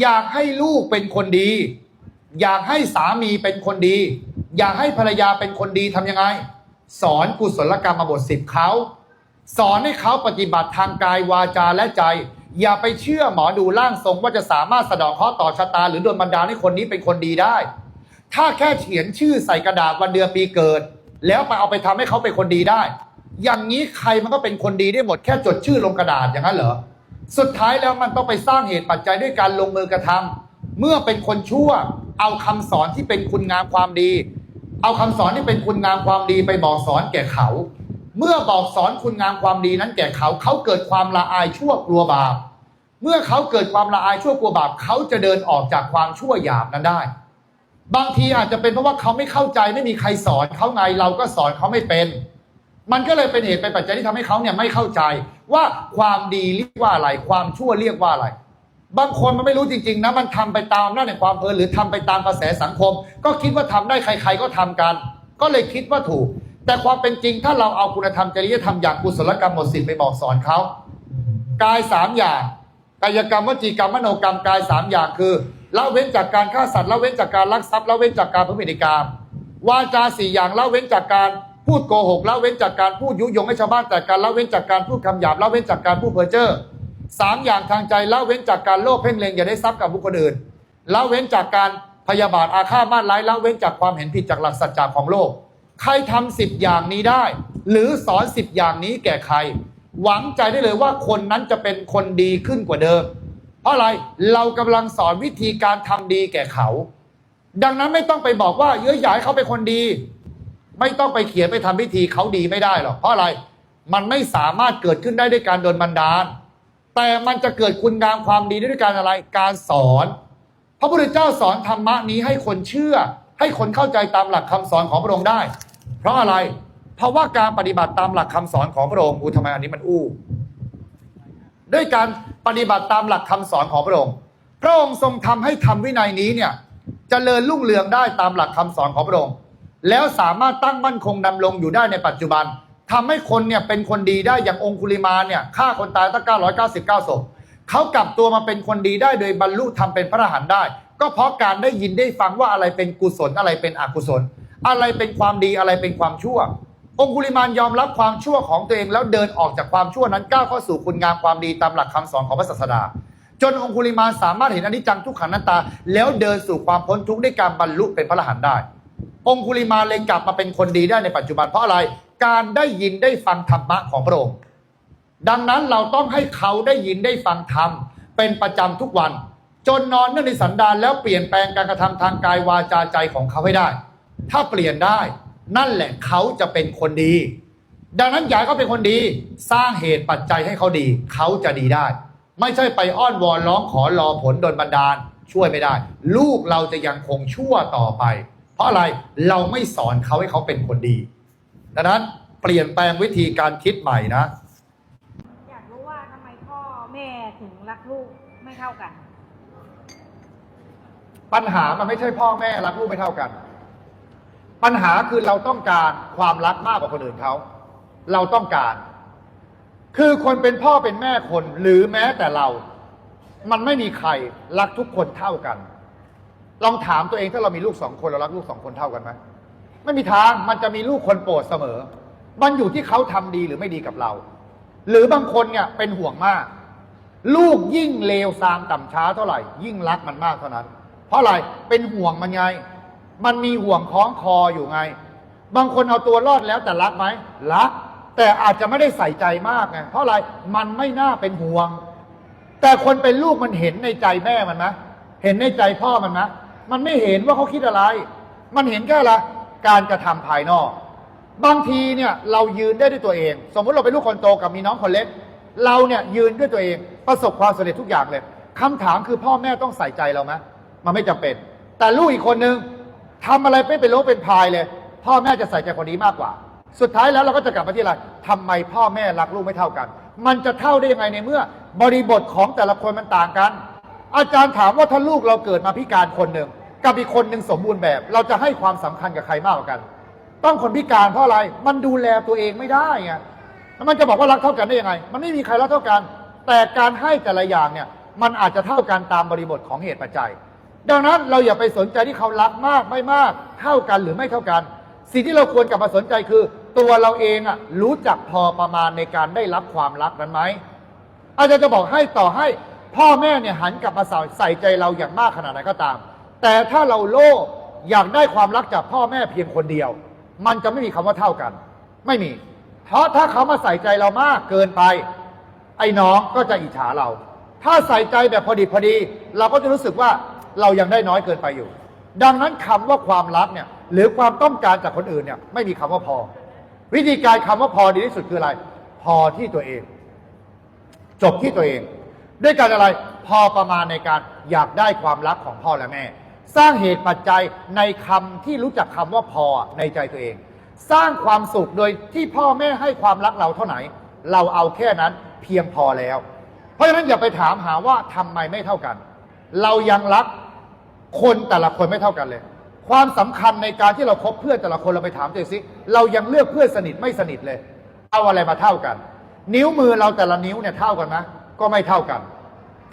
อยากให้ลูกเป็นคนดี อยากให้สามีเป็นคนดี อยากให้ภรรยาเป็นคนดีทำยังไง สอนกุศลกรรมบทสิบเขา สอนให้เขาปฏิบัติทางกายวาจาและใจ อย่าไปเชื่อหมอดูร่างทรงว่าจะสามารถสะดอกเคราะห์ต่อชะตา หรือโดนบันดาลให้คนนี้เป็นคนดีได้ ถ้าแค่เขียนชื่อใส่กระดาษวันเดือนปีเกิด แล้วไปเอาไปทำให้เขาเป็นคนดีได้ อย่างนี้ใครมันก็เป็นคนดีได้หมดแค่จดชื่อลงกระดาษอย่างนั้นเหรอ สุดท้ายแล้วมันต้องไปสร้างเหตุปัจจัยด้วยการลงมือกระทำเมื่อเป็นคนชั่ว เอาคำสอนที่เป็นคุณงามความดี เอาคำสอนที่เป็นคุณงามความดีไปบอกสอนแก่เขา เมื่อบอกสอนคุณงามความดีนั้นแก่เขา เขาเกิดความละอายชั่วกลัวบาป เมื่อเขาเกิดความละอายชั่วกลัวบาป เขาจะเดินออกจากความชั่วหยาบนั้นได้ บางทีอาจจะเป็นเพราะว่าเขาไม่เข้าใจไม่มีใครสอนเขาไงเราก็สอนเขาไม่เป็น มันก็เลยเป็นเหตุเป็นปัจจัยที่ทำให้เขาเนี่ยไม่เข้าใจว่าความดีเรียกว่าอะไร ความชั่วเรียกว่าอะไร บางคนมันไม่รู้จริงๆนะมันทำไปตามอำนาจแห่งความเพลินหรือทำไปตามกระแสสังคม ก็คิดว่าทำได้ใคร ๆก็ทำกัน ก็เลยคิดว่าถูก แต่ความเป็นจริงถ้าเราเอาคุณธรรมจริยธรรมอย่างกุศลกรรมหมดสิทธิ์ไปบอกสอนเขากายสามอย่าง กายกรรมวจีกรรมมโนกรรมกายสามอย่างคือละเว้นจากการฆ่าสัตว์ละเว้นจากการลักทรัพย์ละเว้นจากการพฤติกรรมวาจาสี่อย่างละเว้นจากการ พูดโกหกละเว้นจากการพูดยุยงให้ชาวบ้านแต่การละเว้นจากการพูดคำหยาบละเว้นจากการพูดเพ้อเจ้อสามอย่างทางใจละเว้นจากการโลภเพ่งเล็งอย่าได้ทรัพย์กับบุคคลอื่นละเว้นจากการพยาบาทอาฆาตมาร้ายละเว้นจากความเห็นผิดจากหลักสัจจะของโลก ใครทำสิบอย่างนี้ได้ หรือสอนสิบอย่างนี้แก่ใคร หวังใจได้เลยว่าคนนั้นจะเป็นคนดีขึ้นกว่าเดิม เพราะอะไรเรากำลังสอนวิธีการทำดีแก่เขา ดังนั้นไม่ต้องไปบอกว่าเยอะใหญ่เขาเป็นคนดี ไม่ต้องไปเขียนไปทำพิธีเขาดีไม่ได้หรอกเพราะอะไรมันไม่สามารถเกิดขึ้นได้ด้วยการโดนบันดาล แต่มันจะเกิดคุณงามความดีด้วยการอะไรการสอน พระพุทธเจ้าสอนธรรมะนี้ให้คนเชื่อ ให้คนเข้าใจตามหลักคำสอนของพระองค์ได้ เพราะอะไร เพราะว่าการปฏิบัติตามหลักคำสอนของพระองค์อู้ทำไมอันนี้มันอู้ ด้วยการปฏิบัติตามหลักคำสอนของพระองค์ พระองค์ทรงทำให้ธรรมวินัยนี้เนี่ยเจริญรุ่งเรืองได้ตามหลักคำสอนของพระองค์ แล้วสามารถตั้งมั่นคงดำรงอยู่ได้ในปัจจุบันทำให้คนเนี่ยเป็นคนดีได้อย่างองคุลิมาเนี่ยฆ่าคนตายตั้ง 999ศพเขากลับตัวมาเป็นคนดีได้โดยบรรลุธรรมเป็นพระอรหันต์ได้ ก็เพราะการได้ยินได้ฟังว่าอะไรเป็นกุศลอะไรเป็นอกุศล อะไรเป็นความดีอะไรเป็นความชั่ว องคุลิมานยอมรับความชั่วของตัวเองแล้วเดินออกจากความชั่วนั้นก้าวเข้าสู่คุณงามความดีตามหลักคำสอนของพระศาสดาจนองคุลิมานสามารถเห็นอนิจจังทุกขังนัตตา แล้วเดินสู่ความพ้นทุกข์ด้วยการบรรลุเป็นพระอรหันต์ได้ องคุลิมาเลยกลับมาเป็นคนดีได้ในปัจจุบันเพราะอะไร การได้ยินได้ฟังธรรมะของพระองค์ดังนั้นเราต้องให้เขาได้ยินได้ฟังธรรมเป็นประจำทุกวัน จนนอนเนื่องในสันดานแล้วเปลี่ยนแปลงการกระทำทางกายวาจาใจของเขาให้ได้ ถ้าเปลี่ยนได้ นั่นแหละเขาจะเป็นคนดี ดังนั้นอยากเขาเป็นคนดี สร้างเหตุปัจจัยให้เขาดี เขาจะดีได้ ไม่ใช่ไปอ้อนวอนร้องขอรอผลโดนบันดาล ช่วยไม่ได้ ลูกเราจะยังคงชั่วต่อไป เพราะอะไรเราไม่สอนเขาให้เขาเป็นคนดี ดังนั้นเปลี่ยนแปลงวิธีการคิดใหม่นะ อยากรู้ว่าทำไมพ่อแม่ถึงรักลูกไม่เท่ากัน ปัญหามันไม่ใช่พ่อแม่รักลูกไม่เท่ากัน ปัญหาคือเราต้องการความรักมากกว่าคนอื่นเขา เราต้องการ คือคนเป็นพ่อเป็นแม่คนหรือแม้แต่เรา มันไม่มีใครรักทุกคนเท่ากัน ลองถามตัวเองถ้าเรามีลูกสองคนเรารักลูกสองคนเท่ากันไหมไม่มีทางมันจะมีลูกคนโปรดเสมอ มันอยู่ที่เขาทำดีหรือไม่ดีกับเรา หรือบางคนเนี่ยเป็นห่วงมาก ลูกยิ่งเลวทรามต่ำช้าเท่าไหร่ ยิ่งรักมันมากเท่านั้น เพราะอะไรเป็นห่วงมันไง มันมีห่วงคล้องคออยู่ไง บางคนเอาตัวรอดแล้วแต่รักไหมรัก แต่อาจจะไม่ได้ใส่ใจมากไงเพราะอะไรมันไม่น่าเป็นห่วง แต่คนเป็นลูกมันเห็นในใจแม่มันนะเห็นในใจพ่อมันนะมั มันไม่เห็นว่าเขาคิดอะไร มันเห็นแค่ละการกระทำภายนอก บางทีเนี่ยเรายืนได้ด้วยตัวเอง สมมติเราเป็นลูกคนโตกับมีน้องคนเล็ก เราเนี่ยยืนด้วยตัวเองประสบความสำเร็จทุกอย่างเลยคำถามคือพ่อแม่ต้องใส่ใจเราไหมมันไม่จำเป็น แต่ลูกอีกคนนึงทำอะไรไม่เป็นโลเป็นพายเลย พ่อแม่จะใส่ใจคนนี้มากกว่า สุดท้ายแล้วเราก็จะกลับมาที่อะไรทำไมพ่อแม่รักลูกไม่เท่ากัน มันจะเท่าได้ยังไงในเมื่อบริบทของแต่ละคนมันต่างกัน อาจารย์ถามว่าถ้าลูกเราเกิดมาพิการคนหนึ่งกับอีกคนหนึ่งสมบูรณ์แบบ เราจะให้ความสำคัญกับใครมากกว่ากัน ต้องคนพิการเพราะอะไร มันดูแลตัวเองไม่ได้ไงแล้วมันจะบอกว่ารักเท่ากันได้ยังไง มันไม่มีใครรักเท่ากัน แต่การให้แต่ละอย่างเนี่ย มันอาจจะเท่ากันตามบริบทของเหตุปัจจัย ดังนั้นเราอย่าไปสนใจที่เขารักมากไม่มาก เท่ากันหรือไม่เท่ากัน สิ่งที่เราควรกลับมาสนใจคือ ตัวเราเองอะรู้จักพอประมาณในการได้รับความรักนั้นไหมอาจารย์จะบอกให้ต่อให้ พ่อแม่เนี่ยหันกลับมาใส่ใจเราอย่างมากขนาดไหนก็ตาม แต่ถ้าเราโลภอยากได้ความรักจากพ่อแม่เพียงคนเดียว มันจะไม่มีคำว่าเท่ากัน ไม่มี เพราะถ้าเขามาใส่ใจเรามากเกินไป ไอ้น้องก็จะอิจฉาเรา ถ้าใส่ใจแบบพอดีพอดี เราก็จะรู้สึกว่าเรายังได้น้อยเกินไปอยู่ ดังนั้นคำว่าความรักเนี่ยหรือความต้องการจากคนอื่นเนี่ยไม่มีคำว่าพอ วิธีการคำว่าพอดีที่สุดคืออะไร พอที่ตัวเอง จบที่ตัวเอง ด้วยการอะไรพอประมาณในการอยากได้ความรักของพ่อและแม่ สร้างเหตุปัจจัยในคำที่รู้จักคำว่าพอในใจตัวเอง สร้างความสุขโดยที่พ่อแม่ให้ความรักเราเท่าไหร่เราเอาแค่นั้นเพียงพอแล้ว เพราะฉะนั้นอย่าไปถามหาว่าทำไมไม่เท่ากัน เรายังรักคนแต่ละคนไม่เท่ากันเลย ความสำคัญในการที่เราคบเพื่อนแต่ละคนเราไปถามตัวเองสิเรายังเลือกเพื่อนสนิทไม่สนิทเลย เอาอะไรมาเท่ากัน นิ้วมือเราแต่ละนิ้วเนี่ยเท่ากันไหม ก็ไม่เท่ากัน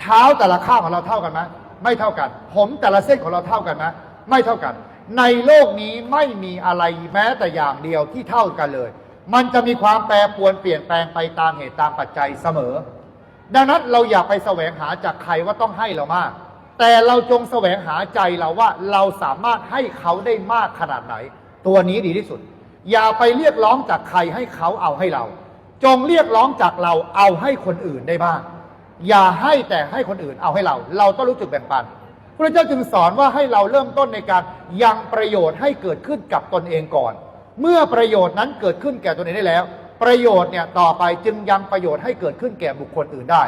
เท้าแต่ละข้างของเราเท่ากันไหมไม่เท่ากัน ผมแต่ละเส้นของเราเท่ากันไหมไม่เท่ากัน ในโลกนี้ไม่มีอะไรแม้แต่อย่างเดียวที่เท่ากันเลย มันจะมีความแปรปรวนเปลี่ยนแปลงไปตามเหตุตามปัจจัยเสมอ ดังนั้นเราอย่าไปแสวงหาจากใครว่าต้องให้เรามาก แต่เราจงแสวงหาใจเราว่าเราสามารถให้เขาได้มากขนาดไหน ตัวนี้ดีที่สุด อย่าไปเรียกร้องจากใครให้เขาเอาให้เรา จงเรียกร้องจากเราเอาให้คนอื่นได้บ้าง อย่าให้แต่ให้คนอื่นเอาให้เรา เราต้องรู้จุดแบ่งปันพระเจ้าจึงสอนว่าให้เราเริ่มต้นในการยังประโยชน์ให้เกิดขึ้นกับตนเองก่อน เมื่อประโยชน์นั้นเกิดขึ้นแก่ตนเองได้แล้ว ประโยชน์เนี่ยต่อไปจึงยังประโยชน์ให้เกิดขึ้นแก่บุคคลอื่นได้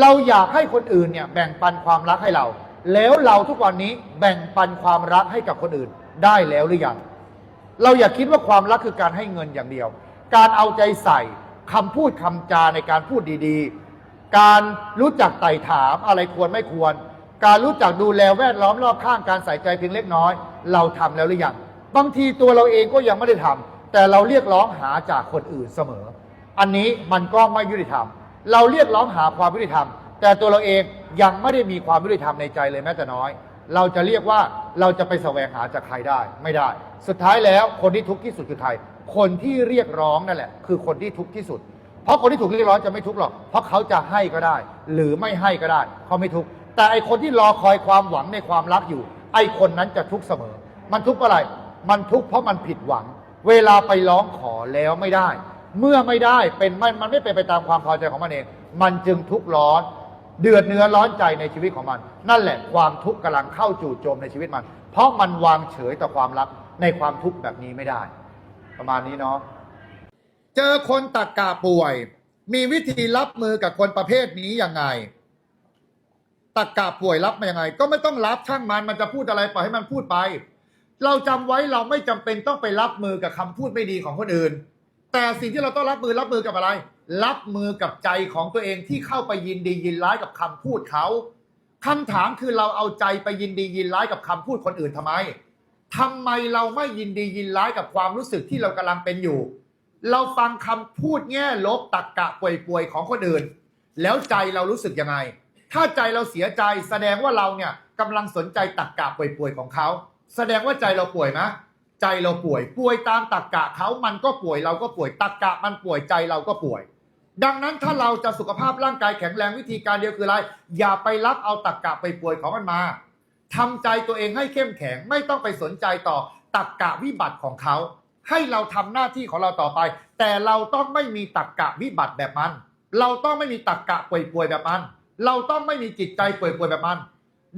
เราอยากให้คนอื่นเนี่ยแบ่งปันความรักให้เรา แล้วเราทุกวันนี้แบ่งปันความรักให้กับคนอื่นได้แล้วหรือยังเราอย่าคิดว่าความรักคือการให้เงินอย่างเดียว การเอาใจใส่ คำพูดคำจาในการพูดดีๆ การรู้จักไต่ถามอะไรควรไม่ควร การรู้จักดูแลแวดล้อมรอบข้างการใส่ใจเพียงเล็กน้อย เราทำแล้วหรือยังบางทีตัวเราเองก็ยังไม่ได้ทำแต่เราเรียกร้องหาจากคนอื่นเสมอ อันนี้มันก็ไม่ยุติธรรม เราเรียกร้องหาความยุติธรรม แต่ตัวเราเองยังไม่ได้มีความยุติธรรมในใจเลยแม้แต่น้อย เราจะเรียกว่าเราจะไปแสวงหาจากใครได้ไม่ได้ สุดท้ายแล้วคนที่ทุกข์ที่สุดคือใคร คนที่เรียกร้องนั่นแหละ คือคนที่ทุกข์ที่สุด เพราะคนที่ถูกเรียกร้องจะไม่ทุกข์หรอก เพราะเขาจะให้ก็ได้ หรือไม่ให้ก็ได้เขาไม่ทุกข์แต่ไอคนที่รอคอยความหวังในความรักอยู่ ไอคนนั้นจะทุกข์เสมอ มันทุกข์อะไร มันทุกข์เพราะมันผิดหวัง เวลาไปร้องขอแล้วไม่ได้ เมื่อไม่ได้เป็นมันมันไม่เป็นไปตามความพอใจของมันเอง มันจึงทุกข์ร้อนเดือดเนื้อร้อนใจในชีวิตของมัน นั่นแหละความทุกข์กำลังเข้าจู่โจมในชีวิตมัน เพราะมันวางเฉยต่อความรักในความทุกข์แบบนี้ไม่ได้ ประมาณนี้เนาะเจอคนตักกาป่วย มีวิธีรับมือกับคนประเภทนี้ยังไง ตักกาป่วยรับมายังไง ก็ไม่ต้องรับช่างมันมันจะพูดอะไรปล่อยให้มันพูดไป เราจำไว้เราไม่จำเป็นต้องไปรับมือกับคำพูดไม่ดีของคนอื่น แต่สิ่งที่เราต้องรับมือรับมือกับอะไร รับมือกับใจของตัวเองที่เข้าไปยินดียินร้ายกับคำพูดเขาคำถามคือเราเอาใจไปยินดียินร้ายกับคำพูดคนอื่นทำไม ทำไมเราไม่ยินดียินร้ายกับความรู้สึกที่เรากำลังเป็นอยู่ เราฟังคำพูดแง่ลบตักกะป่วยๆของคนอื่น แล้วใจเรารู้สึกยังไง ถ้าใจเราเสียใจแสดงว่าเราเนี่ยกำลังสนใจตักกะป่วยๆของเขา แสดงว่าใจเราป่วยไหมใจเราป่วยป่วยตามตักกะเขามันก็ป่วยเราก็ป่วยตักกะมันป่วยใจเราก็ป่วย ดังนั้นถ้าเราจะสุขภาพร่างกายแข็งแรงวิธีการเดียวคืออะไร อย่าไปรับเอาตักกะไปป่วยของมันมา ทำใจตัวเองให้เข้มแข็งไม่ต้องไปสนใจต่อตักกะวิบัติของเขา ให้เราทำหน้าที่ของเราต่อไป แต่เราต้องไม่มีตักกะวิบัติแบบมัน เราต้องไม่มีตักกะป่วยๆแบบมัน เราต้องไม่มีจิตใจป่วยๆแบบมัน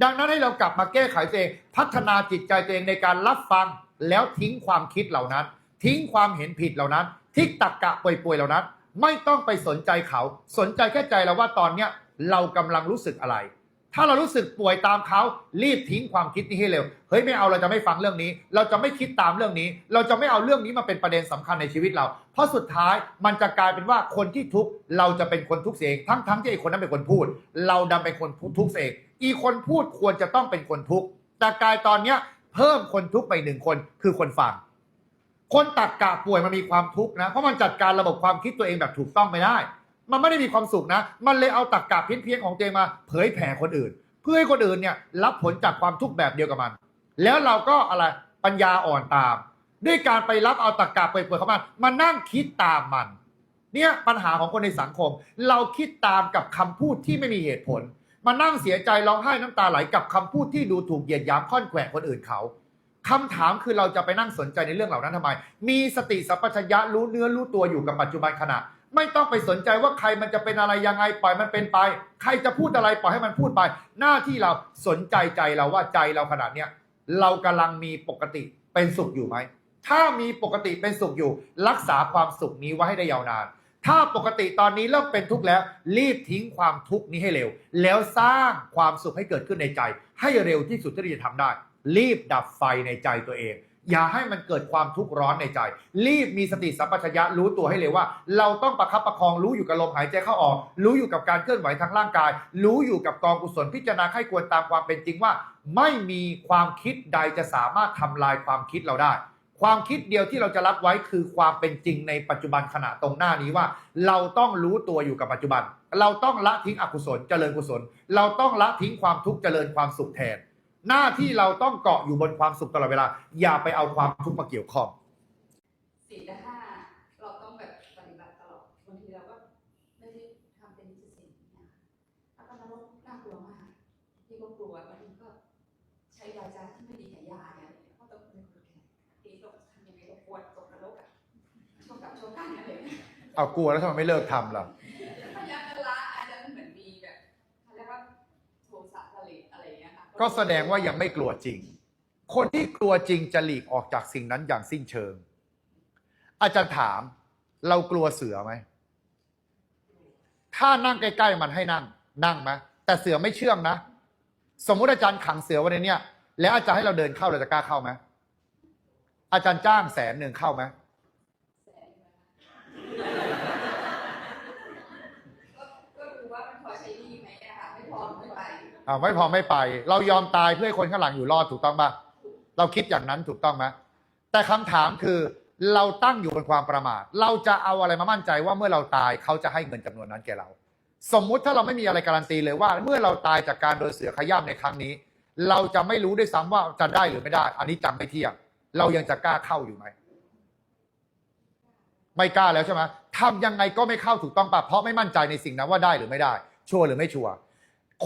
ดังนั้นให้เรากลับมาแก้ไขตัวเอง พัฒนาจิตใจตัวเองในการรับฟัง แล้วทิ้งความคิดเหล่านั้น ทิ้งความเห็นผิดเหล่านั้น ทิ้งตักกะป่วยๆเหล่านั้น ไม่ต้องไปสนใจเขา สนใจแค่ใจเราว่าตอนเนี้ยเรากำลังรู้สึกอะไร ถ้าเรารู้สึกป่วยตามเขารีบทิ้งความคิดนี้ให้เร็ว เฮ้ยไม่เอาเราจะไม่ฟังเรื่องนี้ เราจะไม่คิดตามเรื่องนี้ เราจะไม่เอาเรื่องนี้มาเป็นประเด็นสำคัญในชีวิตเรา เพราะสุดท้ายมันจะกลายเป็นว่าคนที่ทุกข์เราจะเป็นคนทุกข์เองทั้งทั้งที่ไอ้คนนั้นเป็นคนพูด เราดันเป็นคนทุกข์เองอีคนพูดควรจะต้องเป็นคนทุกข์แต่กลายตอนเนี้ยเพิ่มคนทุกข์ไปหนึ่งคนคือคนฟังคนตักกะป่วยมันมีความทุกข์นะเพราะมันจัดการระบบความคิดตัวเองแบบถูกต้องไม่ได้ มันไม่ได้มีความสุขนะ มันเลยเอาตักกะเพี้ยนๆของตัวเองมาเผยแผ่คนอื่น เพื่อให้คนอื่นเนี่ยรับผลจากความทุกข์แบบเดียวกับมัน แล้วเราก็อะไรปัญญาอ่อนตาม ด้วยการไปรับเอาตักกะเปิดเผยของมันมานั่งคิดตามมัน เนี่ยปัญหาของคนในสังคม เราคิดตามกับคำพูดที่ไม่มีเหตุผล มานั่งเสียใจร้องไห้น้ำตาไหลกับคำพูดที่ดูถูกเหยียดหยามค่อนแขวะคนอื่นเขาคำถามคือเราจะไปนั่งสนใจในเรื่องเหล่านั้นทำไม มีสติสัพพัญญะรู้เนื้อรู้ตัวอยู่กับปัจจุบันขณะ ไม่ต้องไปสนใจว่าใครมันจะเป็นอะไรยังไงปล่อยมันเป็นไป ใครจะพูดอะไรปล่อยให้มันพูดไป หน้าที่เราสนใจใจเราว่าใจเราขนาดเนี้ยเรากำลังมีปกติเป็นสุขอยู่ไหมถ้ามีปกติเป็นสุขอยู่ รักษาความสุขนี้ไว้ให้ได้ยาวนาน ถ้าปกติตอนนี้เริ่มเป็นทุกข์แล้ว รีบทิ้งความทุกข์นี้ให้เร็ว แล้วสร้างความสุขให้เกิดขึ้นในใจ ให้เร็วที่สุดที่จะทำได้ รีบดับไฟในใจตัวเอง อย่าให้มันเกิดความทุกข์ร้อนในใจ รีบมีสติสัมปชัญญะรู้ตัวให้เลยว่า เราต้องประคับประคองรู้อยู่กับลมหายใจเข้าออก รู้อยู่กับการเคลื่อนไหวทางร่างกาย รู้อยู่กับกองกุศลพิจารณาให้ควรตามความเป็นจริงว่า ไม่มีความคิดใดจะสามารถทำลายความคิดเราได้ ความคิดเดียวที่เราจะรับไว้คือความเป็นจริงในปัจจุบันขณะตรงหน้านี้ว่า เราต้องรู้ตัวอยู่กับปัจจุบัน เราต้องละทิ้งอกุศลเจริญกุศล เราต้องละทิ้งความทุกข์เจริญความสุขแทน หน้าที่เราต้องเกาะอยู่บนความสุขตลอดเวลา อย่าไปเอาความทุกข์มาเกี่ยวข้องสี่และห้าเราต้องแบบปฏิบัติตลอดบางทีเราก็ไม่ได้ทำเป็นจิตสิ่งนี่ยแล้วก็นรกน่ากลัวมากที่ก็กลัวบางทีก็ใช้วาจาที่ไม่ดีกับญาติอะไรอย่าเงี้ยเพราะต้องเป็นคนแก่ทีก็ทำยังไงก็ปวดตกนรกอะชกกับชกกันอะไรอย่างเงี้ยเอากลัวแล้วทำไมไม่เลิกทำล่ะ ก็แสดงว่ายังไม่กลัวจริง คนที่กลัวจริงจะหลีกออกจากสิ่งนั้นอย่างสิ้นเชิง อาจารย์ถาม เรากลัวเสือไหม ถ้านั่งใกล้ๆมันให้นั่ง นั่งไหมแต่เสือไม่เชื่องนะ สมมุติอาจารย์ขังเสือไว้ในเนี้ยแล้วอาจารย์ให้เราเดินเข้าเราจะกล้าเข้าไหมอาจารย์จ้างแสนหนึ่งเข้าไหม แสนอยู่นะคะก็ก็ดูว่ามันพอใช้หนี่ไหมอะค่ะไม่พอไม่ไป อ่าไม่พอไม่ไป เรายอมตายเพื่อให้คนข้างหลังอยู่รอดถูกต้องปะเราคิดอย่างนั้นถูกต้องไหมแต่คำถามคือเราตั้งอยู่บนความประมาท เราจะเอาอะไรมามั่นใจว่าเมื่อเราตายเขาจะให้เงินจำนวนนั้นแก่เรา สมมุติถ้าเราไม่มีอะไรการันตีเลยว่า เมื่อเราตายจากการโดนเสือขย้ำในครั้งนี้ เราจะไม่รู้ด้วยซ้ำว่าจะได้หรือไม่ได้ อันนี้จำไม่เที่ยง เรายังจะกล้าเข้าอยู่ไหม ไม่กล้าแล้วใช่ไหมทำยังไงก็ไม่เข้าถูกต้องปะเพราะไม่มั่นใจในสิ่งนั้นว่าได้หรือไม่ได้ ชัวร์หรือไม่ชัวร์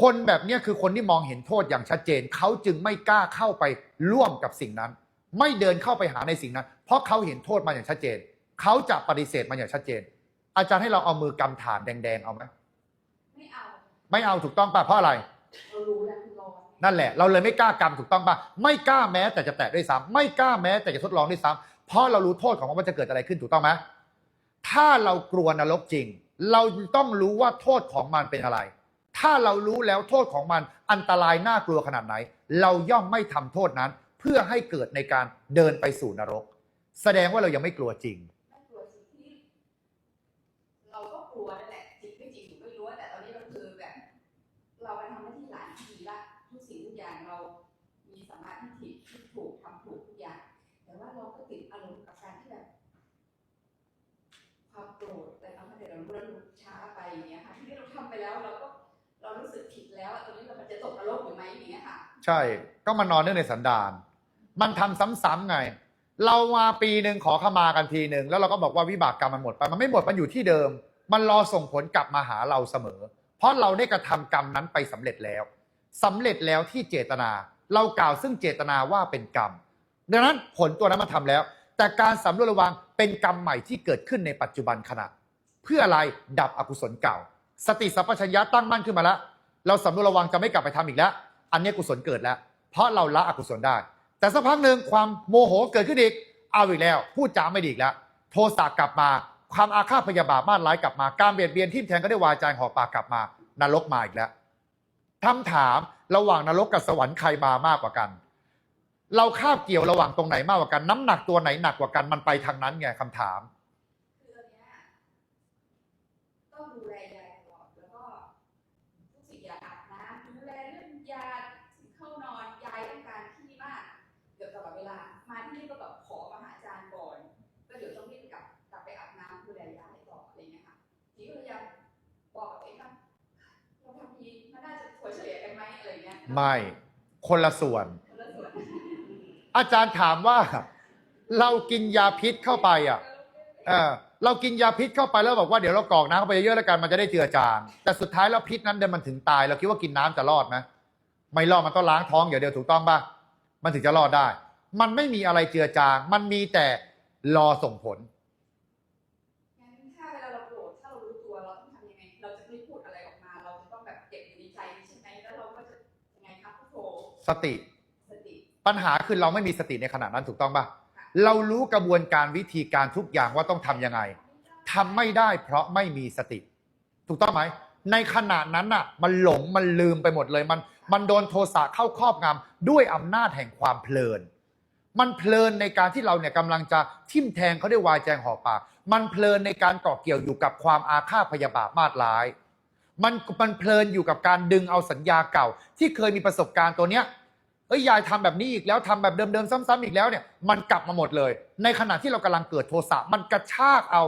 คนแบบเนี้ยคือคนที่มองเห็นโทษอย่างชัดเจน เขาจึงไม่กล้าเข้าไปร่วมกับสิ่งนั้น ไม่เดินเข้าไปหาในสิ่งนั้น เพราะเขาเห็นโทษมาอย่างชัดเจน เขาจะปฏิเสธมาอย่างชัดเจน อาจารย์ให้เราเอามือกำฐานแดงๆเอาไหมไม่เอา ไม่เอาถูกต้องป่ะเพราะอะไรเรารู้แล้วคือร้อนนั่นแหละ เราเลยไม่กล้ากำถูกต้องป่ะไม่กล้าแม้แต่จะแตะด้วยซ้ำไม่กล้าแม้แต่จะทดลองด้วยซ้ำเพราะเรารู้โทษของมันว่าจะเกิดอะไรขึ้นถูกต้องไหมถ้าเรากลัวนรกจริง เราต้องรู้ว่าโทษของมันเป็นอะไร ถ้าเรารู้แล้วโทษของมันอันตรายน่ากลัวขนาดไหน เราย่อมไม่ทำโทษนั้น เพื่อให้เกิดในการเดินไปสู่นรก แสดงว่าเรายังไม่กลัวจริง แล้วตอนนี้มันจะตกนรกอยู่ไหมอย่างเงี้ยค่ะ ใช่ ก็มานอนเนื่องในสันดาน มันทำซ้ำๆไง เรามาปีหนึ่งขอขมากันทีหนึ่งแล้วเราก็บอกว่าวิบากกรรมมันหมดไป มันไม่หมด มันอยู่ที่เดิม มันรอส่งผลกลับมาหาเราเสมอ เพราะเราได้กระทำกรรมนั้นไปสำเร็จแล้วสำเร็จแล้วที่เจตนา เรากล่าวซึ่งเจตนาว่าเป็นกรรม ดังนั้นผลตัวนั้นมาทำแล้ว แต่การสำรวจระวังเป็นกรรมใหม่ที่เกิดขึ้นในปัจจุบันขณะ เพื่ออะไรดับอกุศลเก่า สติสัพพัญญะตั้งมั่นขึ้นมาแล้ว เราสำรวจระวังจะไม่กลับไปทำอีกแล้ว อันนี้กุศลเกิดแล้ว เพราะเราละอกุศลได้ แต่สักพักหนึ่งความโมโหเกิดขึ้นอีก เอาอีกแล้ว พูดจาไม่ดีอีกแล้ว โทสะกลับมา ความอาฆาตพยาบาทมาดร้ายกลับมา การเบียดเบียนทิ่มแทงก็ได้วาจาหอปากกลับมา นรกมาอีกแล้วคำถามระหว่างนรกกับสวรรค์ใครมามากกว่ากัน เราคาบเกี่ยวระหว่างตรงไหนมากกว่ากัน น้ำหนักตัวไหนหนักกว่ากัน มันไปทางนั้นไงคำถาม คืออันเนี้ยต้องดูแลยายตลอดแล้วก็ทุกสิ่งอย่างอาบน้ำดูแลเรื่องยาสิ่งเข้านอนยายต้องการที่มากเกือบตลอดเวลา มาที่นี่ก็แบบขอมาหาอาจารย์ก่อน ก็เดี๋ยวต้องรีบกลับกลับไปอาบน้ำดูแลยายต่ออะไรเงี้ยค่ะทีก็พยายาม ไม่คนละส่วนคนละส่วน อาจารย์ถามว่า เรากินยาพิษเข้าไปอะเออเรากินยาพิษเข้าไปแล้วบอกว่าเดี๋ยวเรากรอกน้ำเข้าไปเยอะๆแล้วกันมันจะได้เจือจางแต่สุดท้ายแล้วพิษนั้นเดินมันถึงตาย เราคิดว่ากินน้ำจะรอดไหมไม่รอดมันต้องล้างท้องอย่างเดียวถูกต้องป่ะมันถึงจะรอดได้ มันไม่มีอะไรเจือจาง มันมีแต่รอส่งผล สติ สติ ปัญหาคือเราไม่มีสติในขณะนั้นถูกต้องป่ะเรารู้กระบวนการวิธีการทุกอย่างว่าต้องทำยังไงทำไม่ได้เพราะไม่มีสติ ถูกต้องไหม ในขณะนั้นน่ะ มันหลงมันลืมไปหมดเลย มันมันโดนโทสะเข้าครอบงำด้วยอำนาจแห่งความเพลิน มันเพลินในการที่เราเนี่ยกำลังจะทิ่มแทงเขาด้วยวายแจงหอปาก มันเพลินในการเกาะเกี่ยวอยู่กับความอาฆาตพยาบาทมาดร้าย มันมันเพลินอยู่กับการดึงเอาสัญญาเก่า ที่เคยมีประสบการณ์ตัวเนี้ยเอ้ยยายทำแบบนี้อีกแล้วทำแบบเดิมๆซ้ำๆอีกแล้วเนี่ยมันกลับมาหมดเลย ในขณะที่เรากำลังเกิดโทสะมันกระชากเอา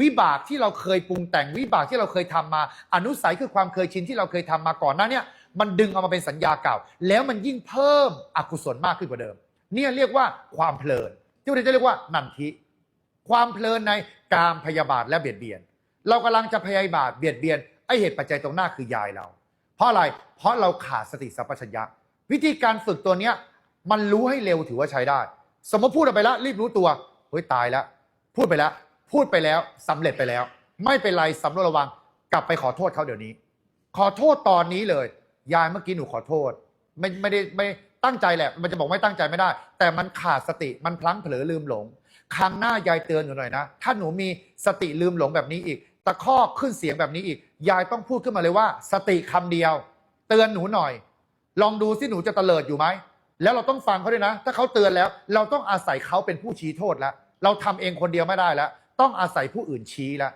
วิบากที่เราเคยปรุงแต่งวิบากที่เราเคยทำมา อนุสัยคือความเคยชินที่เราเคยทำมาก่อนหน้าเนี่ยมันดึงเอามาเป็นสัญญาเก่า แล้วมันยิ่งเพิ่มอกุศลมากขึ้นกว่าเดิม เนี่ยเรียกว่าความเพลิน ที่เราจะเรียกว่านันทิ ความเพลินในการพยาบาทและเบียดเบียน เรากำลังจะพยาบาทเบียดเบียน ไอเหตุปัจจัยตรงหน้าคือยายเรา เพราะอะไร เพราะเราขาดสติสัมปชัญญะ วิธีการฝึกตัวเนี้ยมันรู้ให้เร็วถือว่าใช้ได้ สมมติพูดออกไปแล้วรีบรู้ตัวเฮ้ยตายแล้วพูดไปแล้ว พูดไปแล้วสำเร็จไปแล้ว ไม่เป็นไรสำรวจระวังกลับไปขอโทษเขาเดี๋ยวนี้ ขอโทษตอนนี้เลย ยายเมื่อกี้หนูขอโทษ ไม่ไม่ได้ไม่ตั้งใจแหละ มันจะบอกไม่ตั้งใจไม่ได้ แต่มันขาดสติมันพลั้งเผลอลืมหลง ครั้งหน้ายายเตือนหนูหน่อยนะ ถ้าหนูมีสติลืมหลงแบบนี้อีก ตะคอกขึ้นเสียงแบบนี้อีก ยายต้องพูดขึ้นมาเลยว่า สติคำเดียว เตือนหนูหน่อย ลองดูสิหนูจะเตลิดอยู่ไหมแล้วเราต้องฟังเขาด้วยนะ ถ้าเขาเตือนแล้ว เราต้องอาศัยเขาเป็นผู้ชี้โทษแล้ว เราทำเองคนเดียวไม่ได้แล้ว ต้องอาศัยผู้อื่นชี้แล้ว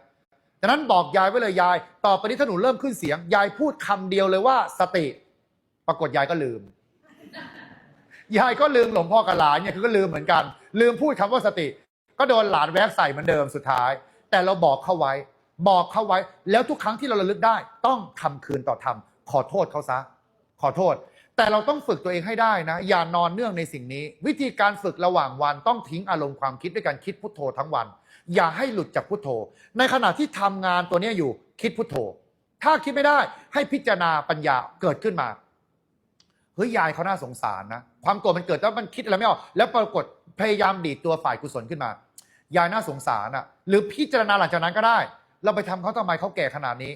ดังนั้นบอกยายไว้เลยยาย ต่อไปนี้ถ้าหนูเริ่มขึ้นเสียง ยายพูดคำเดียวเลยว่าสติ ปรากฏยายก็ลืม ยายก็ลืมหลวงพ่อกับหลานเนี่ยคือก็ลืมเหมือนกัน ลืมพูดคำว่าสติ ก็โดนหลานแวกใส่เหมือนเดิมสุดท้าย แต่เราบอกเขาไว้ บอกเขาไว้ แล้วทุกครั้งที่เราระลึกได้ ต้องทำคืนต่อทำขอโทษเขาซะ ขอโทษ แต่เราต้องฝึกตัวเองให้ได้นะ อย่านอนเนื่องในสิ่งนี้ วิธีการฝึกระหว่างวันต้องทิ้งอารมณ์ความคิดด้วยการคิดพุทโธทั้งวัน อย่าให้หลุดจากพุทโธ ในขณะที่ทำงานตัวนี้อยู่คิดพุทโธ ถ้าคิดไม่ได้ให้พิจารณาปัญญาเกิดขึ้นมาเฮ้ยยายเขาน่าสงสารนะ ความโกรธมันเกิดแล้วมันคิดอะไรไม่ออกแล้วปรากฏพยายามดีดตัวฝ่ายกุศลขึ้นมา ยายน่าสงสารอะ หรือพิจารณาหลังจากนั้นก็ได้ เราไปทำเขาทำไมเขาแก่ขนาดนี้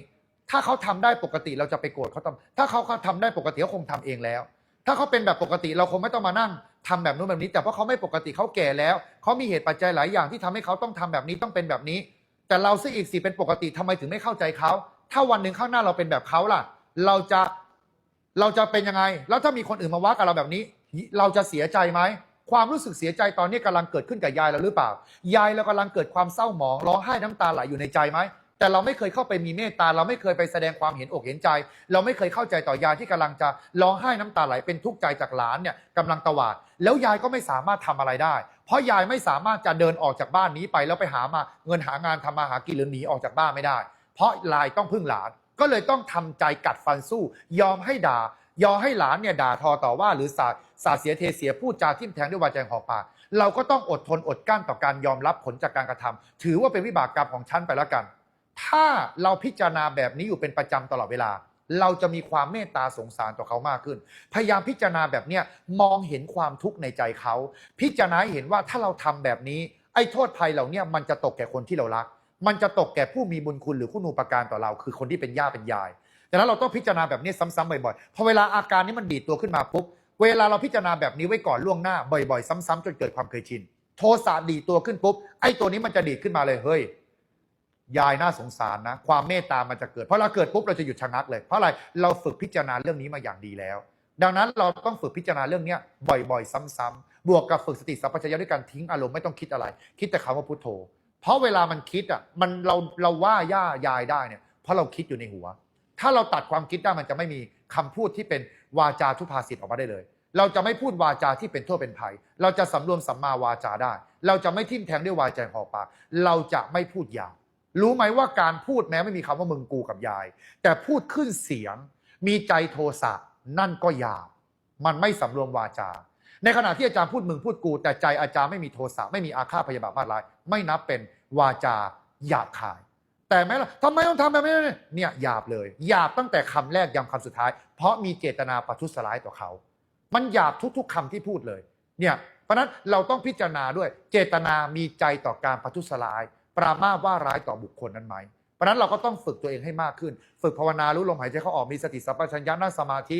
ถ้าเขาทำได้ปกติเราจะไปโกรธเขาทำถ้าเขาทำได้ปกติเขาคงทำเองแล้ว ถ้าเขาเป็นแบบปกติเราคงไม่ต้องมานั่งทำแบบนู้นแบบนี้ แต่เพราะเขาไม่ปกติเขาแก่แล้วเขามีเหตุปัจจัยหลายอย่างที่ทำให้เขาต้องทำแบบนี้ต้องเป็นแบบนี้ แต่เราซะอีกสิเป็นปกติทำไมถึงไม่เข้าใจเขา ถ้าวันหนึ่งข้างหน้าเราเป็นแบบเขาล่ะ เราจะเราจะเป็นยังไง แล้วถ้ามีคนอื่นมาว่ากับเราแบบนี้ เราจะเสียใจไหม ความรู้สึกเสียใจตอนนี้กำลังเกิดขึ้นกับยายเราหรือเปล่า ยายเรากำลังเกิดความเศร้าหมองร้องไห้น้ำตาไหลอยู่ในใจไหมแต่เราไม่เคยเข้าไปมีเมตตา เราไม่เคยไปแสดงความเห็นอกเห็นใจ เราไม่เคยเข้าใจต่อยายที่กำลังจะร้องไห้น้ำตาไหลเป็นทุกข์ใจจากหลานเนี่ยกำลังตวาด แล้วยายก็ไม่สามารถทำอะไรได้ เพราะยายไม่สามารถจะเดินออกจากบ้านนี้ไปแล้วไปหามาเงินหางานทำมาหากินหรือหนีออกจากบ้านไม่ได้ เพราะลายต้องพึ่งหลานก็เลยต้องทำใจกัดฟันสู้ ยอมให้ด่า ยอมให้หลานเนี่ยด่าทอต่อว่าหรือสาสาเสียเทเสียพูดจาทิ่มแทงด้วยวาจาหอกปาก เราก็ต้องอดทนอดกลั้นต่อการยอมรับผลจากการกระทำถือว่าเป็นวิบากกรรมของฉันไปแล้วกัน ถ้าเราพิจารณาแบบนี้อยู่เป็นประจำตลอดเวลา เราจะมีความเมตตาสงสารต่อเขามากขึ้น พยายามพิจารณาแบบเนี้ยมองเห็นความทุกข์ในใจเขา พิจารณาเห็นว่าถ้าเราทำแบบนี้ ไอ้โทษภัยเหล่านี้มันจะตกแก่คนที่เรารัก มันจะตกแก่ผู้มีบุญคุณหรือคุณูปการต่อเรา คือคนที่เป็นย่าเป็นยาย ดังนั้นเราต้องพิจารณาแบบนี้ซ้ำๆบ่อยๆพอเวลาอาการนี้มันดีดตัวขึ้นมาปุ๊บเวลาเราพิจารณาแบบนี้ไว้ก่อนล่วงหน้าบ่อยๆ ซ้ำๆจนเกิดความเคยชินโทสะดีดตัวขึ้นปุ๊บไอ้ตัวนี้มันจะดีดขึ้นมาเลยเฮ้ยยายน่าสงสารนะ ความเมตตามันจะเกิด เพราะเราเกิดปุ๊บเราจะหยุดชะงักเลย เพราะอะไรเราฝึกพิจารณาเรื่องนี้มาอย่างดีแล้ว ดังนั้นเราต้องฝึกพิจารณาเรื่องนี้บ่อยๆ ซ้ำๆบวกกับฝึกสติสัมปชัญญะด้วยการทิ้งอารมณ์ไม่ต้องคิดอะไร คิดแต่คำว่าพุทโธ เพราะเวลามันคิดอะมันเราเราว่าย่ายายได้เนี่ยเพราะเราคิดอยู่ในหัว ถ้าเราตัดความคิดได้มันจะไม่มีคำพูดที่เป็นวาจาทุพาษิตออกมาได้เลย เราจะไม่พูดวาจาที่เป็นโทษเป็นภัย เราจะสำรวมสัมมาวาจาได้ เราจะไม่ทิ่มแทงด้วยวาจาหอกปาก เราจะไม่พูดหยาบรู้ไหมว่าการพูดแม้ไม่มีคำว่ามึงกูกับยาย แต่พูดขึ้นเสียง มีใจโทสะนั่นก็หยาบมันไม่สำรวมวาจา ในขณะที่อาจารย์พูดมึงพูดกู แต่ใจอาจารย์ไม่มีโทสะไม่มีอาฆาตพยาบาทมาดร้าย ไม่นับเป็นวาจาหยาบคาย แต่แม้ล่ะทำไมต้องทำแบบนี้เนี่ยหยาบเลยหยาบตั้งแต่คำแรกยันคำสุดท้าย เพราะมีเจตนาประทุษร้ายต่อเขา มันหยาบทุก ๆคำที่พูดเลยเนี่ยเพราะนั้นเราต้องพิจารณาด้วยเจตนามีใจต่อการประทุษร้าย ปรามาว่าร้ายต่อบุคคลนั้นไหมเพราะฉะนั้นเราก็ต้องฝึกตัวเองให้มากขึ้น ฝึกภาวนารู้ลมหายใจเข้าออกมีสติสัมปชัญญะนั่งสมาธิ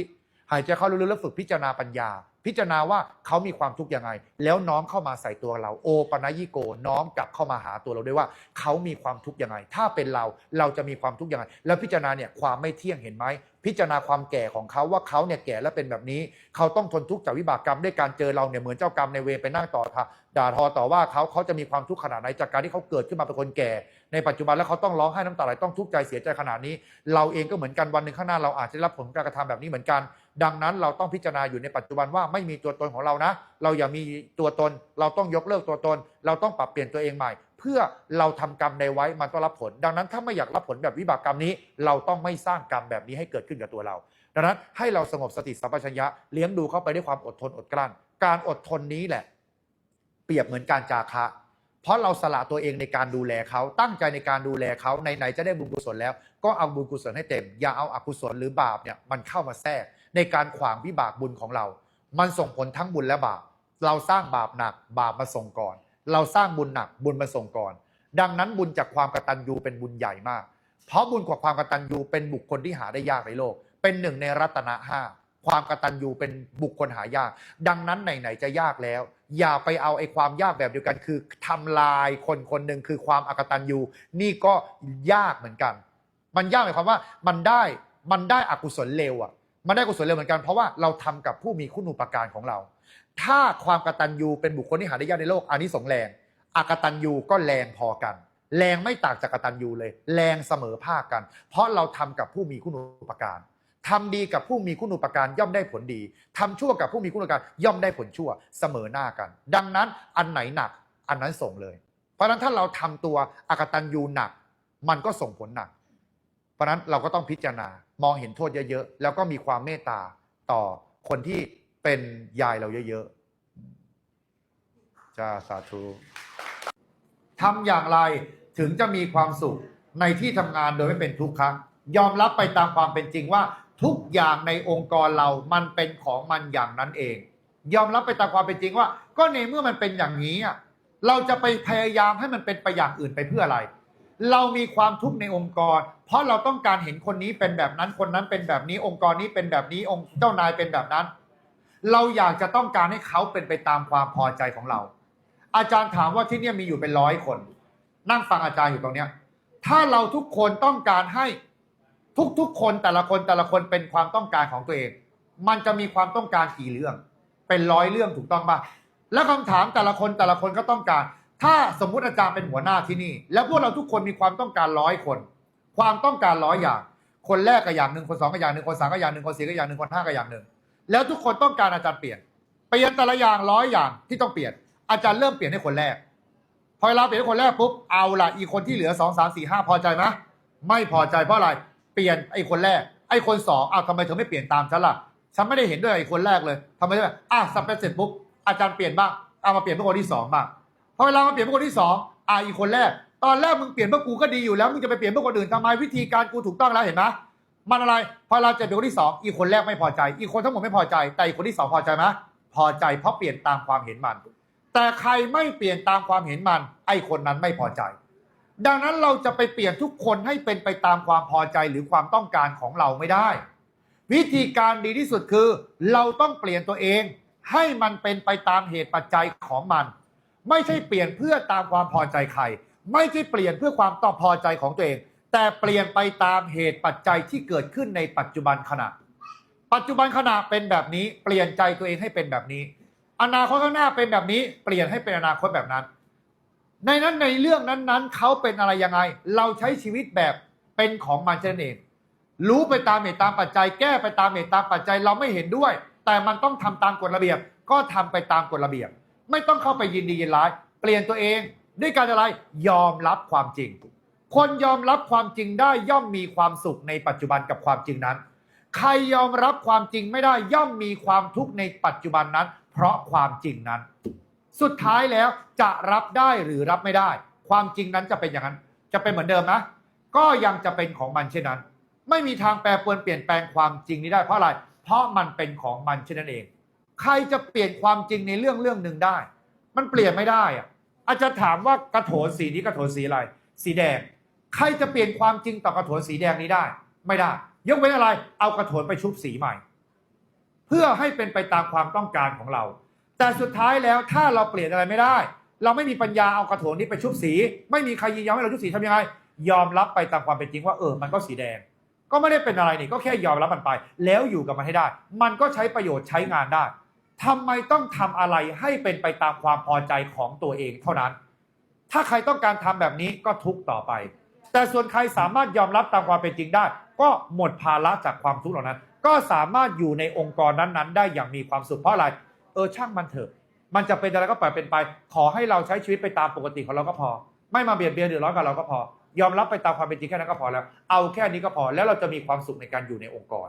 หายใจเข้าลึกๆแล้วฝึกพิจารณาปัญญา พิจารณาว่าเขามีความทุกข์ยังไง แล้วน้อมเข้ามาใส่ตัวเรา โอปนยิโก น้อมกลับเข้ามาหาตัวเราด้วยว่า เขามีความทุกข์ยังไง ถ้าเป็นเราเราจะมีความทุกข์ยังไง แล้วพิจารณาเนี่ยความไม่เที่ยงเห็นไหมพิจารณาความแก่ของเขาว่าเขาเนี่ยแก่แล้วเป็นแบบนี้ เขาต้องทนทุกข์จากวิบากกรรมด้วยการเจอเราเนี่ยเหมือนเจ้ากรรมในเวรไปนั่งต่อทาด่าทอต่อว่าเขาเขาจะมีความทุกข์ขนาดไหนจากการที่เขาเกิดขึ้นมาเป็นคนแก่ ในปัจจุบันแล้วเขาต้องร้องไห้น้ำตาไหลต้องทุกข์ใจเสียใจขนาดนี้ เราเองก็เหมือนกันวันหนึ่งข้างหน้าเราอาจจะได้รับผลการกระทำแบบนี้เหมือนกัน ดังนั้นเราต้องพิจารณาอยู่ในปัจจุบันว่าไม่มีตัวตนของเรานะ เราอย่ามีตัวตน เราต้องยกเลิกตัวตน เราต้องปรับเปลี่ยนตัวเองใหม่ เพื่อเราทำกรรมในไว้มันต้องรับผล ดังนั้นถ้าไม่อยากรับผลแบบวิบากกรรมนี้ เราต้องไม่สร้างกรรมแบบนี้ให้เกิดขึ้นกับตัวเรา ดังนั้นให้เราสงบสติสัมปชัญญะเลี้ยงดูเข้าไปด้วยความอดทนอดกลั้น การอดทนนี้แหละ เปรียบเหมือนการจาคะเพราะเราสละตัวเองในการดูแลเขาตั้งใจในการดูแลเขาไหนๆจะได้บุญกุศลแล้ว ก็เอาบุญกุศลให้เต็ม อย่าเอาอกุศลหรือบาปเนี่ยมันเข้ามาแทรก ในการขวางวิบากบุญของเรา มันส่งผลทั้งบุญและบาป เราสร้างบาปหนัก บาปมาส่งก่อน เราสร้างบุญหนัก บุญมาส่งก่อน ดังนั้นบุญจากความกตัญญูเป็นบุญใหญ่มาก เพราะบุญกว่าความกตัญญูเป็นบุคคลที่หาได้ยากในโลก เป็นหนึ่งในรัตนะห้าความกตัญญูเป็นบุคคลหายาก ดังนั้นไหนๆจะยากแล้ว อย่าไปเอาไอ้ความยากแบบเดียวกัน คือทำลายคนคนหนึ่งคือความอกตัญญูนี่ก็ยากเหมือนกัน มันยากหมายความว่ามันได้มันได้อกุศลเลวอะ มันได้กุศลเลวเหมือนกันเพราะว่าเราทำกับผู้มีคุณูปการของเรา ถ้าความกตัญญูเป็นบุคคลที่หาได้ยากในโลกอันนี้สงแรงอากตัญญูก็แรงพอกัน แรงไม่ต่างจากกตัญญูเลย แรงเสมอภาคกัน เพราะเราทำกับผู้มีคุณูปการทำดีกับผู้มีคุณูปการย่อมได้ผลดีทำชั่วกับผู้มีคุณูปการย่อมได้ผลชั่วเสมอหน้ากัน ดังนั้นอันไหนหนักอันนั้นส่งเลย เพราะฉะนั้นถ้าเราทำตัวอากตัญญูหนัก มันก็ส่งผลหนัก ราะนั้นเราก็ต้องพิจารณามองเห็นโทษเยอะๆ แล้วก็มีความเมตตาต่อคนที่เป็นยายเราเยอะๆจ้าสาธุทำอย่างไรถึงจะมีความสุขในที่ทำงานโดยไม่เป็นทุกข์ครับยอมรับไปตามความเป็นจริงว่า ทุกอย่างในองค์กรเรามันเป็นของมันอย่างนั้นเอง ยอมรับไปตามความเป็นจริงว่า ก็ในเมื่อมันเป็นอย่างนี้เราจะไปพยายามให้มันเป็นไปอย่างอื่นไปเพื่ออะไร เรามีความทุกข์ในองค์กร เพราะเราต้องการเห็นคนนี้เป็นแบบนั้นคนนั้นเป็นแบบนี้องค์กรนี้เป็นแบบนี้องค์เจ้านายเป็นแบบนั้น เราอยากจะต้องการให้เขาเป็นไปตามความพอใจของเรา อาจารย์ถามว่าที่นี่มีอยู่เป็นร้อยคน นั่งฟังอาจารย์อยู่ตรงเนี้ย ถ้าเราทุกคนต้องการให้ทุกๆคนแต่ละคนแต่ละคนเป็นความต้องการของตัวเอง มันจะมีความต้องการกี่เรื่อง เป็นร้อยเรื่องถูกต้องป่ะแล้วคำถามแต่ละคนแต่ละคนก็ต้องการ ถ้าสมมุติอาจารย์เป็นหัวหน้าที่นี่ แล้วพวกเราทุกคนมีความต้องการร้อยคน ความต้องการร้อยอย่าง คนแรกก็อย่างหนึ่งคนสองก็อย่างหนึ่งคนสามก็อย่างหนึ่งคนสี่ก็อย่างหนึ่งคนห้าก็อย่างหนึ่งแล้วทุกคนต้องการอาจารย์เปลี่ยนเปลี่ยนแต่ละอย่างร้อยอย่างที่ต้องเปลี่ยน อาจารย์เริ่มเปลี่ยนให้คนแรก พอเวลาเปลี่ยนให้คนแรกปุ๊บเอาละอีกคนที่เหลือสองสามสี่ห้าพอใจไหมไม่พอใจเพราะอะไรเปลี่ยนไอ้คนแรก ไอ้คนสองอ้าวทำไมเธอไม่เปลี่ยนตามฉันล่ะฉันไม่ได้เห็นด้วยไอ้คนแรกเลยทำไมถึงแบบอะสับไปเสร็จปุ๊บอาจารย์เปลี่ยนบ้างเอามาเปลี่ยนเป็นคนที่สองบ้าง อเวลามาเปลี่ยนเป็นคนที่สองอะอีกคนแรก ตอนแรกมึงเปลี่ยนเพื่อกูก็ดีอยู่แล้วมึงจะไปเปลี่ยนเพื่อคนอื่นทำไมวิธีการกูถูกต้องแล้วเห็นไหมมันอะไรพอเราจะเป็นคนที่สองอีกคนแรกไม่พอใจ อีกคนทั้งหมดไม่พอใจ แต่อีกคนที่สองพอใจไหมพอใจเพราะเปลี่ยนตามความเห็นมัน แต่ใครไม่เปลี่ยนตามความเห็นมัน ไอ้คนนั้นไม่พอใจ ดังนั้นเราจะไปเปลี่ยนทุกคนให้เป็นไปตามความพอใจหรือความต้องการของเราไม่ได้ วิธีการดีที่สุดคือ เราต้องเปลี่ยนตัวเอง ให้มันเป็นไปตามเหตุปัจจัยของมัน ไม่ใช่เปลี่ยนเพื่อตามความพอใจใคร ไม่ใช่เปลี่ยนเพื่อความต้องพอใจของตัวเอง แต่เปลี่ยนไปตามเหตุปัจจัยที่เกิดขึ้นในปัจจุบันขณะ ปัจจุบันขณะเป็นแบบนี้ เปลี่ยนใจตัวเองให้เป็นแบบนี้ อนาคตข้างหน้าเป็นแบบนี้ เปลี่ยนให้เป็นอนาคตแบบนั้น ในนั้นในเรื่องนั้นๆเขาเป็นอะไรยังไง เราใช้ชีวิตแบบเป็นของมันเช่นเองรู้ไปตามเหตุตามปัจจัย แก้ไปตามเหตุตามปัจจัยเราไม่เห็นด้วย แต่มันต้องทำตามกฎระเบียบ ก็ทำไปตามกฎระเบียบ ไม่ต้องเข้าไปยินดียินร้าย เปลี่ยนตัวเองด้วยการอะไรยอมรับความจริง คนยอมรับความจริงได้ย่อมมีความสุขในปัจจุบันกับความจริงนั้น ใครยอมรับความจริงไม่ได้ย่อมมีความทุกข์ในปัจจุบันนั้น เพราะความจริงนั้น สุดท้ายแล้วจะรับได้หรือรับไม่ได้ ความจริงนั้นจะเป็นอย่างนั้น จะเป็นเหมือนเดิมนะ ก็ยังจะเป็นของมันเช่นนั้น ไม่มีทางแปรปรวนเปลี่ยนแปลงความจริงนี้ได้เพราะอะไร เพราะมันเป็นของมันเช่นนั้นเอง ใครจะเปลี่ยนความจริงในเรื่องเรื่องหนึ่งได้ มันเปลี่ยนไม่ได้อะอาจจะถามว่ากระโถนสีนี้กระโถนสีอะไร สีแดง ใครจะเปลี่ยนความจริงต่อกระโถนสีแดงนี้ได้ ไม่ได้ ยกเว้นอะไร เอากระโถนไปชุบสีใหม่ เพื่อให้เป็นไปตามความต้องการของเรา แต่สุดท้ายแล้วถ้าเราเปลี่ยนอะไรไม่ได้ เราไม่มีปัญญาเอากระโถนนี้ไปชุบสี ไม่มีใครยินยอมให้เราชุบสีทำยังไง ยอมรับไปตามความเป็นจริงว่าเออ มันก็สีแดง ก็ไม่ได้เป็นอะไรนี่ ก็แค่ยอมรับมันไป แล้วอยู่กับมันให้ได้ มันก็ใช้ประโยชน์ใช้งานได้ ทำไมต้องทำอะไรให้เป็นไปตามความพอใจของตัวเองเท่านั้น ถ้าใครต้องการทำแบบนี้ก็ทุกต่อไป แต่ส่วนใครสามารถยอมรับตามความเป็นจริงได้ ก็หมดภาระจากความทุกข์เหล่านั้น ก็สามารถอยู่ในองค์กรนั้นๆ ได้อย่างมีความสุขเพราะอะไร เออช่างมันเถอะ มันจะเป็นอะไรก็ปล่อยเป็นไป ขอให้เราใช้ชีวิตไปตามปกติของเราก็พอ ไม่มาเบียดเบียนเดือร้อนกับเราก็พอ ยอมรับไปตามความเป็นจริงแค่นั้นก็พอแล้ว เอาแค่นี้ก็พอ แล้วเราจะมีความสุขในการอยู่ในองค์กร